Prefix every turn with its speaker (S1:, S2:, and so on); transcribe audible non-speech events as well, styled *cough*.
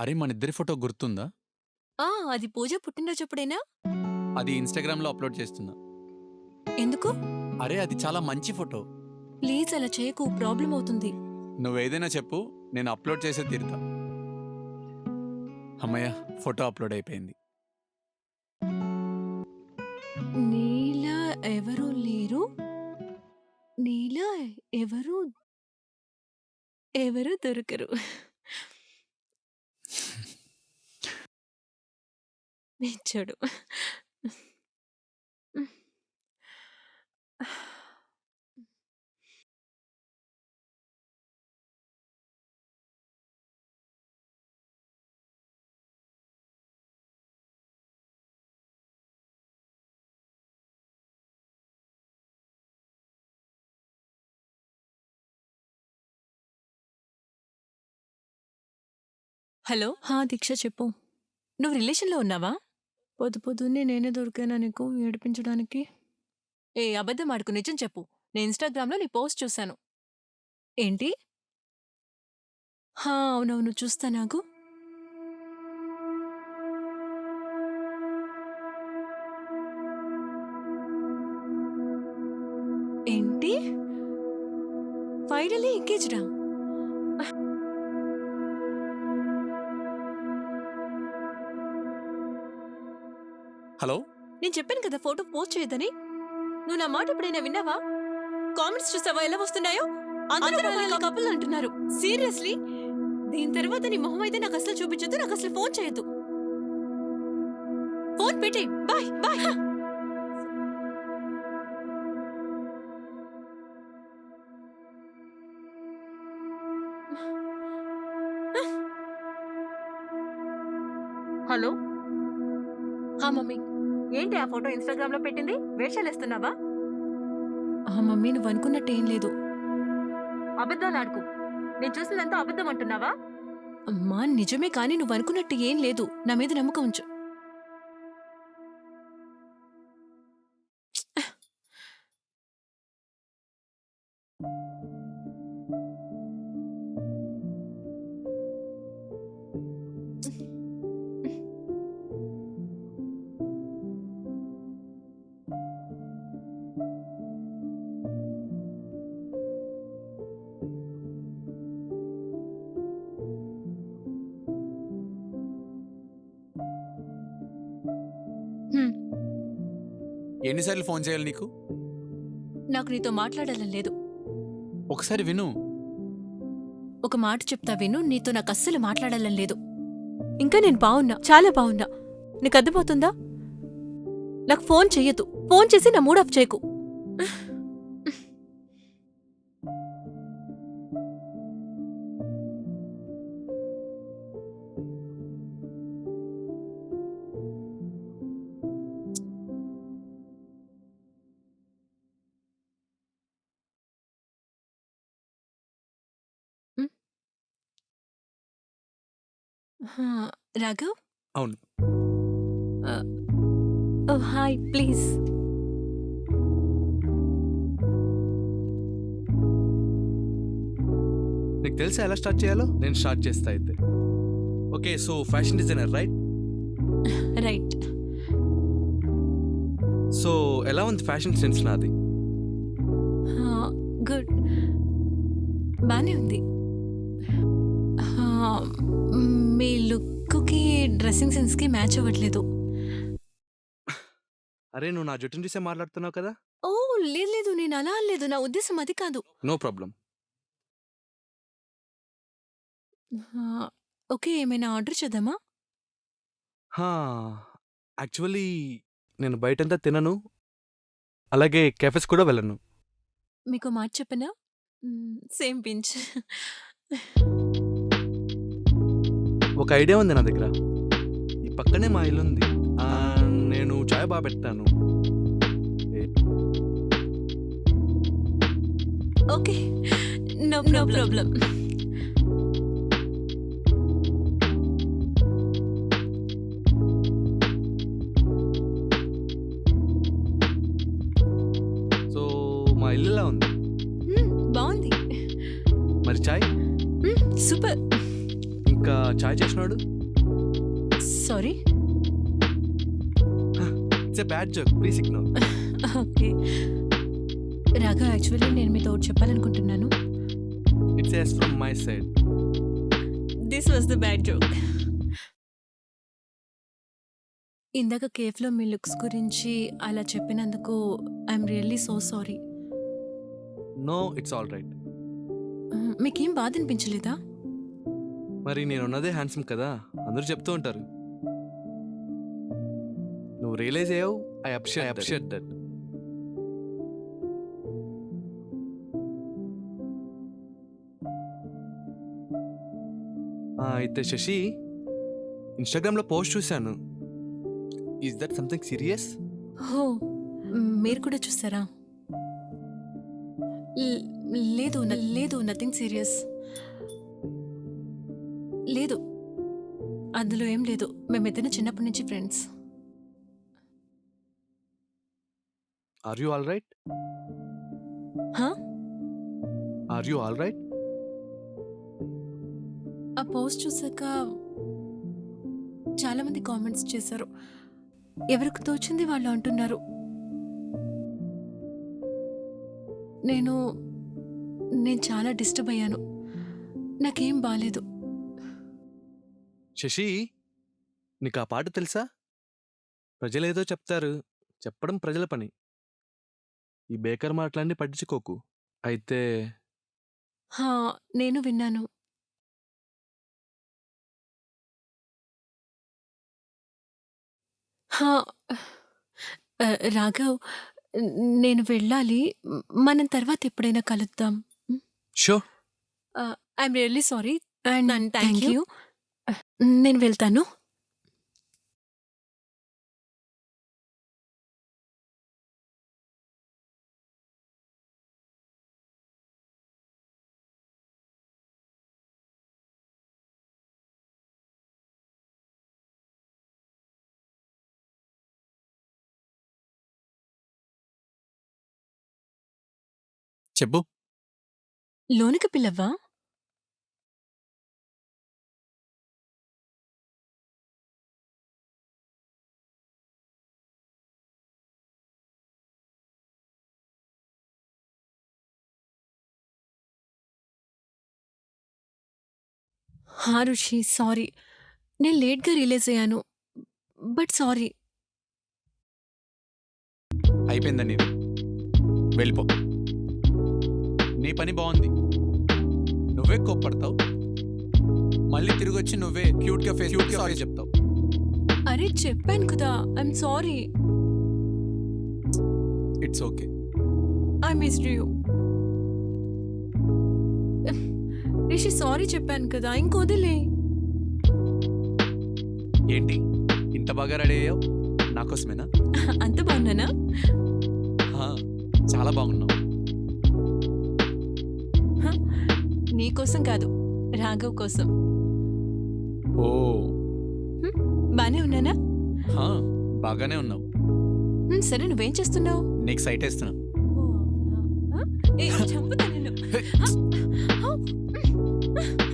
S1: అరే మన ఇద్దరి ఫోటో గుర్తుందా?
S2: ఆ అది పూజ పుట్టినరోజప్పుడేనా?
S1: అది ఇన్స్టాగ్రామ్లో అప్లోడ్ చేస్తున్నా.
S2: ఎందుకు?
S1: అరే అది చాలా మంచి ఫోటో.
S2: ప్లీజ్ అలా చేయకు ప్రాబ్లం అవుతుంది.
S1: నువ్వేదైనా చెప్పు నేను అప్లోడ్ చేసే తీరుతా. అమ్మయ్య ఫోటో అప్లోడ్ అయిపోయింది.
S2: నీలా ఎవరు లేరు? నీలా ఎవరు? ఎవరు దొరకరు. మెచ్చాడు హలో. హా దీక్ష చెప్పు. నువ్వు రిలేషన్లో ఉన్నావా? పొద్దు పొద్దున్నే నేనే దొరికానా నీకు ఏడిపించడానికి? ఏ అబద్ధం ఆడుకు నిజం చెప్పు. నేను ఇన్స్టాగ్రామ్లో నీ పోస్ట్ చూశాను. ఏంటి? హా అవునవును చూస్తా నాకు. ఏంటి? ఫైనలీ ఎంగేజ్డా?
S1: హలో?
S2: నేను చెప్పాను కదా ఫోటో పోస్ట్ చేయొద్దని. నువ్వు నా మాట ఎప్పుడైనా విన్నావా? కామెంట్స్ చూసావా? ఎలా వస్తున్నాయో? అందరూ కపుల్ అంటున్నారు. సీరియస్లీ? దీని తర్వాత నీ మొహం అయితే నాకు అసలు చూపించొద్దు నాకు అసలు ఫోన్ చేయొద్దు. ఫోన్ పెట్టి బాయ్ బాయ్. హలో? హా మమ్మీ. ఏంటి ఆ ఫోటో ఇన్స్టాగ్రామ్లో పెట్టింది? వేషాలు వేస్తున్నావా? ఆ మమ్మీ నువ్వు అనుకున్నట్టు ఏం లేదు. అబద్ధాలు ఆడుకు. నేను చూసిందంతా అబద్ధం అంటున్నావా? అమ్మా నిజమే కానీ నువ్వు అనుకున్నట్టు ఏం లేదు. నా మీద నమ్మకం ఉంచు.
S1: ఎన్నిసార్లు ఫోన్ చేయాలి నీకు?
S2: నాకు నీతో మాట్లాడాలని లేదు.
S1: ఒకసారి విను.
S2: ఒక మాట చెప్తా విను నీతో నాకు అస్సలు మాట్లాడాలని లేదు. ఇంకా నేను బాగున్నా చాలా బాగున్నా నీకు అర్థమవుతుందా? నాకు ఫోన్ చెయ్యొద్దు. ఫోన్ చేసి నా మూడ్ ఆఫ్ చేయకు. హా, రాఘవ్?
S1: అవును.
S2: Hi please.
S3: నీకు తెలుసా ఎలా స్టార్ట్ చేయాలో? నేను స్టార్ట్ చేస్తా అయితే. Okay so fashion designer right? *laughs*
S2: Right.
S3: So ఎలా ఉంది ఫ్యాషన్ సెన్స్ నాది?
S2: గుడ్. బానే ఉంది. డ్రెస్సింగ్ సెన్స్కి మ్యాచ్ అవ్వట్లేదు.
S3: అరే నువ్వు నా జుట్టుని చూసే మాట్లాడుతున్నావు కదా?
S2: ఓ లేదు లేదు నేను అలా అనలేదు. నా ఉద్దేశం అది కాదు.
S3: No problem.
S2: ఓకే ఏమైనా ఆర్డర్ చేద్దామా?
S3: యాక్చువల్లీ నేను బయటంతా తినను. అలాగే కెఫెస్ కూడా వెళ్ళను.
S2: మీకు మాట చెప్పనా? Same pinch.
S3: ఒక ఐడియా ఉంది నా దగ్గర. పక్కనే మా ఇల్లు ఉంది. ఆ, నేను చాయ్ బాగా పెడతాను.
S2: Okay. No no problem.
S3: So మా ఇల్లు ఎలా ఉంది?
S2: బాగుంది.
S3: మరి చాయ్?
S2: సూపర్.
S3: ఇంకా చాయ్ చేసినాడు?
S2: Sorry
S3: it's bad joke please ignore
S2: okay Raga actually నేను మీతో చెప్పాలనుకుంటున్నాను.
S3: It's yes from my side
S2: this was the bad joke ఇందాక కేఫ్లో మీ లుక్స్ గురించి అలా చెప్పినందుకు I'm really so sorry
S3: no it's all right
S2: మీకేం బాధ అనిపించలేదా?
S3: మరి నేను ఉన్నదే హ్యాండ్సమ్ కదా? అందరూ చెప్తూ ఉంటారు. రియలైజ్ అయ్యావు? ఐ అప్షియేట్ అప్షియేట్ దట్ అయితే శశి ఇన్స్టాగ్రామ్లో పోస్ట్ చూశాను. ఈజ్ దట్ సంథింగ్ సీరియస్
S2: హో మీరు కూడా చూసారా? లేదు లేదు నథింగ్ సీరియస్ లేదు అందులో ఏం లేదు. మేమిద్దరం చిన్నప్పటి నుంచి friends
S3: are you all right
S2: హా?
S3: ఆర్ యూ ఆల్ రైట్
S2: ఆ పోస్ట్ చూసాక చాలా మంది కామెంట్స్ చేశారు. ఎవరికి తోచింది వాళ్ళు అంటున్నారు. నేను నేను చాలా డిస్టర్బ్ అయ్యాను. నాకేం బాలేదు.
S3: శశి నీకు ఆ పాట తెలుసా? ప్రజలేదో చెప్తారు. చెప్పడం ప్రజల పని. ఈ బేకర్ మాటలన్నీ పట్టించుకోకు. అయితే
S2: హా నేను విన్నాను. హా ఆ, రాఘవ్ నేను వెళ్ళాలి. మనం తర్వాత ఎప్పుడైనా కలుద్దాం.
S3: So
S2: I'm really sorry. And
S4: And thank
S2: thank
S4: you.
S2: You. నేను వెళ్తాను.
S1: చెప్పు.
S2: లోనికి పిల్లవ్వా హా రుషి సారీ. నేను లేట్గా రిలీజ్ అయ్యాను. But sorry.
S1: అయిపోయిందని వెళ్ళిపో. నీ పని బాగుంది. నువ్వే కోప్పడతావు. మళ్ళీ తిరిగి వచ్చి నువ్వే క్యూట్గా ఫేస్ క్యూట్గా సారీ చెప్తావు.
S2: అరే చెప్పాను కదా I'm sorry
S1: it's okay
S2: I missed you Rishi sorry చెప్పాను కదా ఇంకొదిలే
S1: ఏంటి? ఇంత బాగా రెడీ అయ్యావు? నా కోసమేనా?
S2: అంత బాగున్నానా?
S1: చాలా బాగున్నావు.
S2: నీకోసం కాదు రాఘవ్ కోసం.
S1: ఓ.
S2: బానే ఉన్నానా?
S1: హా, బాగానే ఉన్నావు.
S2: హ్మ్, సరే నువ్వేం చేస్తున్నావు?
S1: నీకు సైట్ వేస్తున్నా.
S2: చంపుతా నిన్ను.
S1: హే.
S2: ఆ, ఆ,